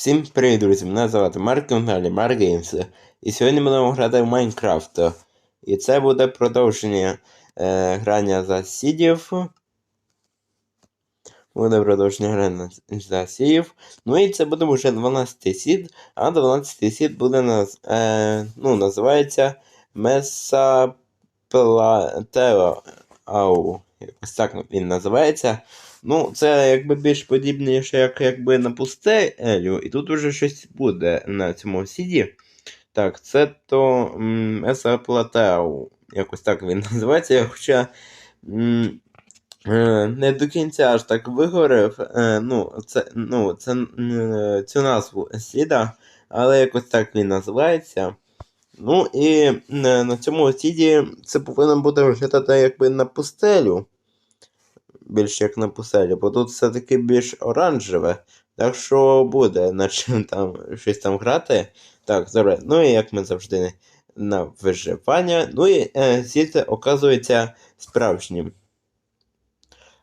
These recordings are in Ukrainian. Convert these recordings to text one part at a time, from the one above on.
Всім привіт, друзі! Мене звати Марк Гонталі, Марк Геймс. І сьогодні будемо грати в Майнкрафт. І це буде продовження е, грання за сідів. Буде продовження грання за сідів. Ну і це буде вже 12 сід, а 12 сід буде наз, е, ну, називається Месаплатео. Ау, якось так він називається. Ну, це якби більш подібніше, як якби на пустелю, і тут уже щось буде на цьому сіді. Так, це то Еса Платеу. Якось так він називається. Хоча м, е, не до кінця аж так вигорів. Е, ну, це, ну, це, е, цю назву сіда, але якось так він називається. Ну і е, на цьому сіді це повинно бути виглядати якби на пустелю більш як на пустелі, бо тут все-таки більш оранжеве. Так що буде над чим там щось там грати. Так, добре. Ну і як ми завжди на виживання. Ну і е, світ оказується справжнім.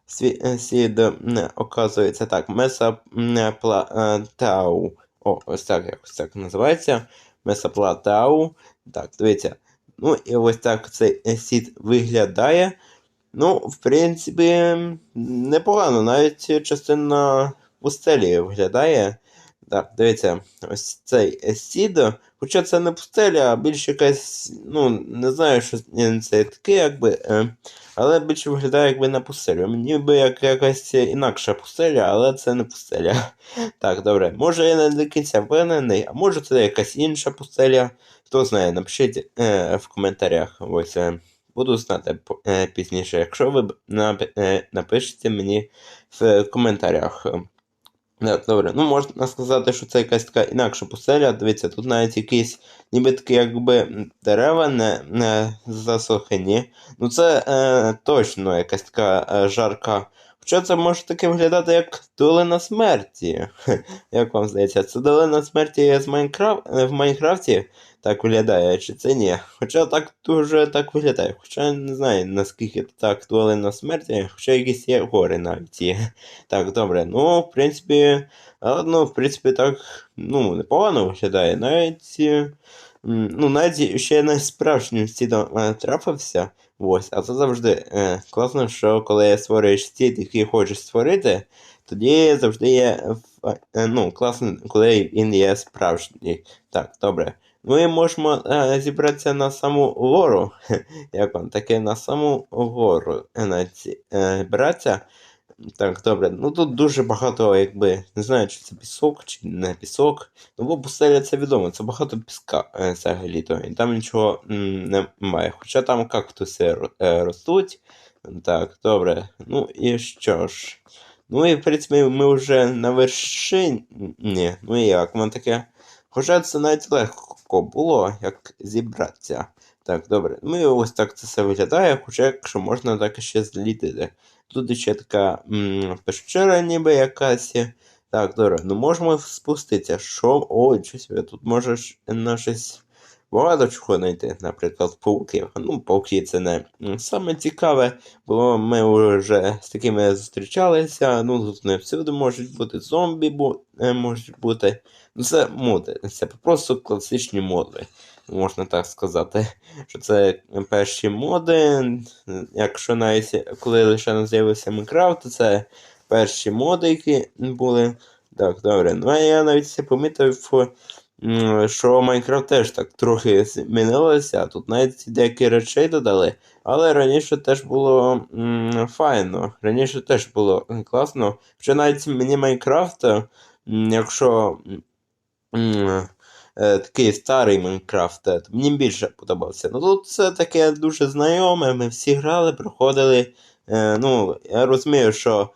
Світ, е, світ е, оказується так. Месаплатау. О, ось так якось так називається. Месаплатау. Так, дивіться. Ну і ось так цей е, світ виглядає. Ну, в принципі, непогано. Навіть частина пустелі виглядає. Так, дивіться, ось цей сід. Хоча це не пустеля, а більш якась, ну, не знаю, що це таке, якби. Е, але більше виглядає якби на пустелю. Ніби як якась інакша пустеля, але це не пустеля. Так, добре. Може я не до кінця впевнений, а може це якась інша пустеля. Хто знає, напишіть е, в коментарях. Ось. Буду знати е, пізніше, якщо ви е, напишете мені в коментарях. Добре, ну можна сказати, що це якась така інакша пустеля. Дивіться, тут навіть якісь ніби такі якби дерева не, не засохані. Ну це е, точно якась така е, жарка. Хоча це може таки виглядати як долина смерті. Як вам здається, це долина смерті з Майнкраф... в Майнкрафті так виглядає, чи це ні. Хоча так дуже так виглядає. Хоча не знаю, наскільки так долина смерті, хоча якісь є гори навіть є. Так, добре. Ну, в принципі, ну, в принципі, так ну, непогано виглядає. Навіть ну, навіть ще не справжнім стідом трапився. Ось, а це завжди е, класно, що коли створюєш стід, який хочеш створити, тоді завжди є е, ну, класно, коли він є справжній. Так, добре. Ну і можемо е, зібратися на саму гору. Як вам таке на саму гору е, збиратися. Так, добре. Ну тут дуже багато, якби, не знаю, чи це пісок, чи не пісок. Ну, бо пустеля це відомо, це багато піска е, взагалі то. І там нічого немає. Хоча там кактуси е, ростуть. Так, добре. Ну і що ж. Ну і в принципі ми вже на вершині. Ну і як вам таке? Хоча це навіть легко було, як зібратися. Так, добре. І ось так це все виглядає, хоча якщо можна так ще злітити. Тут ще така м пещера ніби якась. Так, добре, ну можемо спуститися. Що? Ой, щось тут можеш на щось багато чого знайти, наприклад, пауків. Ну, пауки це не саме цікаве, бо ми вже з такими зустрічалися. Ну, тут не всюди можуть бути зомбі, бо можуть бути. Ну, це моди. Це просто класичні моди. Можна так сказати. Що це перші моди. Якщо навіть коли лише з'явився Майнкрафт, то це перші моди, які були. Так, добре. Ну а я навіть помітив що Майнкрафт теж так трохи змінилося. Тут навіть деякі речей додали. Але раніше теж було м, файно. Раніше теж було класно. Хоча навіть мені Майнкрафт, якщо такий старий Майнкрафт, мені більше подобався. Ну тут це таке дуже знайоме, ми всі грали, проходили. Е, ну, Я розумію, що.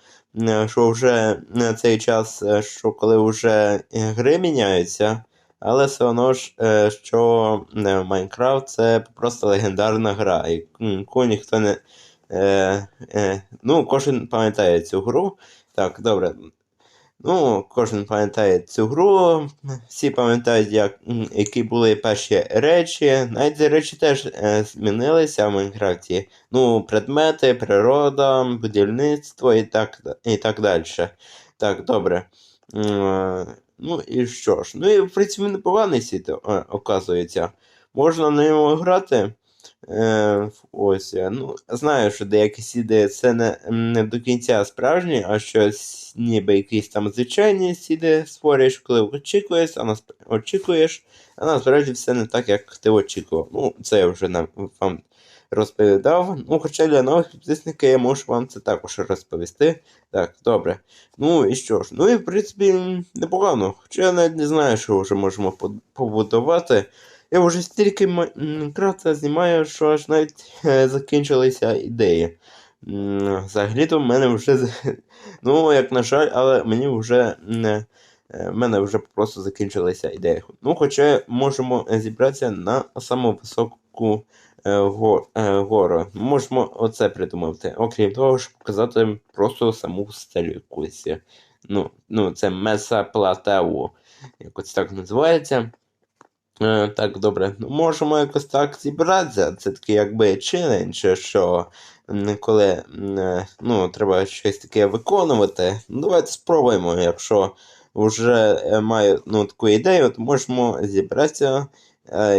Що вже на цей час, е, що коли вже гри міняються, але все одно ж, е, що е, Майнкрафт це просто легендарна гра. Яку ніхто не. Е, е, Ну, кожен пам'ятає цю гру. Так, добре. Ну, Кожен пам'ятає цю гру, всі пам'ятають, як, які були перші речі. Навіть речі теж е, змінилися в Майнкрафті. Ну, предмети, природа, будівництво і так і так далі. Так, добре. М, Ну і що ж? Ну і в принципі непоганий світ, е, оказується. Можна на ньому грати. Е, ось, ну, знаю, що деякі сіди це не, не до кінця справжні, а щось ніби якісь там звичайні сіди створюєш, коли очікуєш, а насп... очікуєш, а насправді все не так, як ти очікував. Ну, це я вже нам вам розповідав. Ну, хоча для нових підписників я можу вам це також розповісти. Так, добре. Ну і що ж? Ну і в принципі непогано. Хоча я навіть не знаю, що вже можемо побудувати. Я вже стільки Майнкрафта знімаю, що аж навіть е, закінчилися ідеї. Взагалі-то в мене вже. Ну, як на жаль, але мені вже. не- е, В мене вже просто закінчилися ідеї. Ну, хоча можемо зібратися на саму високу е, го- гору. Можемо оце придумати. Окрім того, щоб показати просто саму стелю. Ну, ну це Меса Платеу. Якось так називається. Е, так, добре. Ну, можемо якось так зібратися. Це такий якби челендж, що коли е, ну, треба щось таке виконувати. Ну, давайте спробуємо. Якщо вже е, маю ну, таку ідею, то можемо зібратися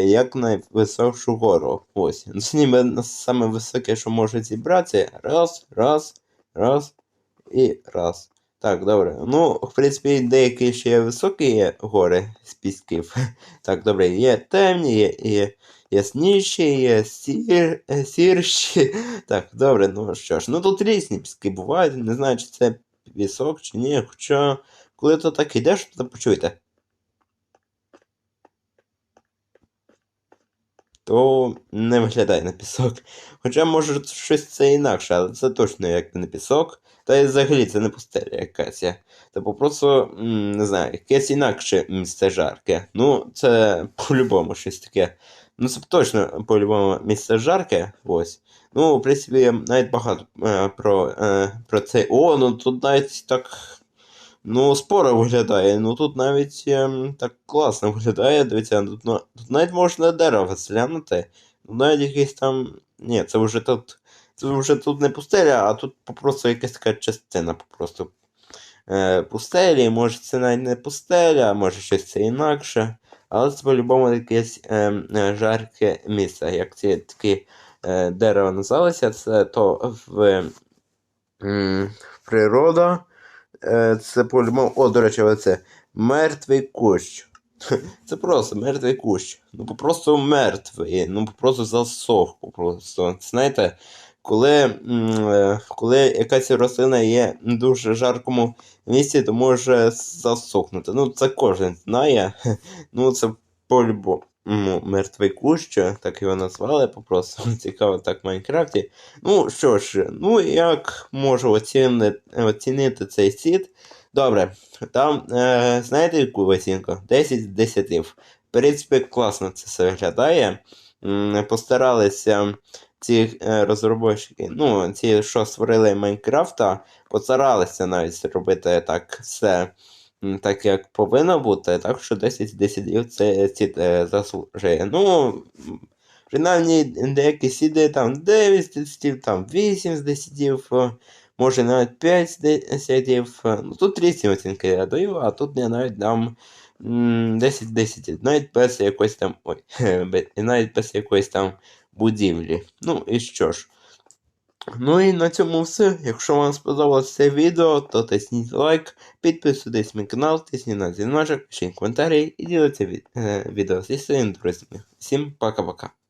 як на високу гору. Ось. Ну, Це ніби саме високе, що може зібратися. Раз, раз, раз і раз. Так, добре. Ну, в принципі, деякі ще високі є гори з пісків. Так, добре, є темні, є, є ясніші, є сір, е, сірші. Так, добре, ну що ж, ну тут різні піски бувають, не знаю, чи це пісок, чи ні, хоча коли то так ідеш, то почуєте. То не виглядає на пісок. Хоча, може, щось це інакше, але це точно як не пісок. Та й взагалі це не пустеля якась. Типу просто, не знаю, якесь інакше місце жарке. Ну, це по-любому щось таке. Ну, це точно по-любому місце жарке. Ось. Ну, в принципі, навіть багато е, про, е, про це. О, ну тут навіть так. Ну, споро виглядає. Ну тут навіть ем, так класно виглядає. Дивіться, тут, на- тут навіть можна дерево зглянути. Тут навіть якийсь там. Ні, це вже тут. Це вже тут не пустеля, а тут просто якась така частина просто е, пустелі. Може це навіть не пустеля, може щось це інакше. Але це по-любому якесь е, е, жарке місце. Як ці такі е, дерева називалися, це то в м, природа. Е, це по-любому. О, до речі, оце мертвий кущ. Це просто мертвий кущ. Ну, просто мертвий. Ну, просто засох. Просто. Знаєте, коли, е, коли якась рослина є в дуже жаркому місці, то може засохнути. Ну, це кожен знає. Ну, це по-любому. Мертвий кущ, так його назвали, просто цікаво так в Майнкрафті. Ну що ж, ну як можу оцінити, оцінити цей світ? Добре, там, е, знаєте, яку оцінку? 10 з 10. В принципі, класно це все виглядає. Постаралися ці е, розробники, ну, ці, що створили Майнкрафта, постаралися навіть зробити так все. Так як повинно бути, так що 10 з 10 це ці е, заслужує. Ну, принаймні деякі сіди там 9 з 10, там 8 з 10, е, може навіть 5 з 10. Ну, тут різні оцінки я даю, а тут я навіть дам 10-10, навіть без якоїсь там. Ой, навіть без якоїсь там будівлі. Ну і що ж. Ну і на цьому все. Якщо вам сподобалось це відео, то тисніть лайк, підписуйтесь на мій канал, тисніть на дзвіночок, пишіть коментарі і діліться е, відео зі своїми друзями. Всім пока-пока.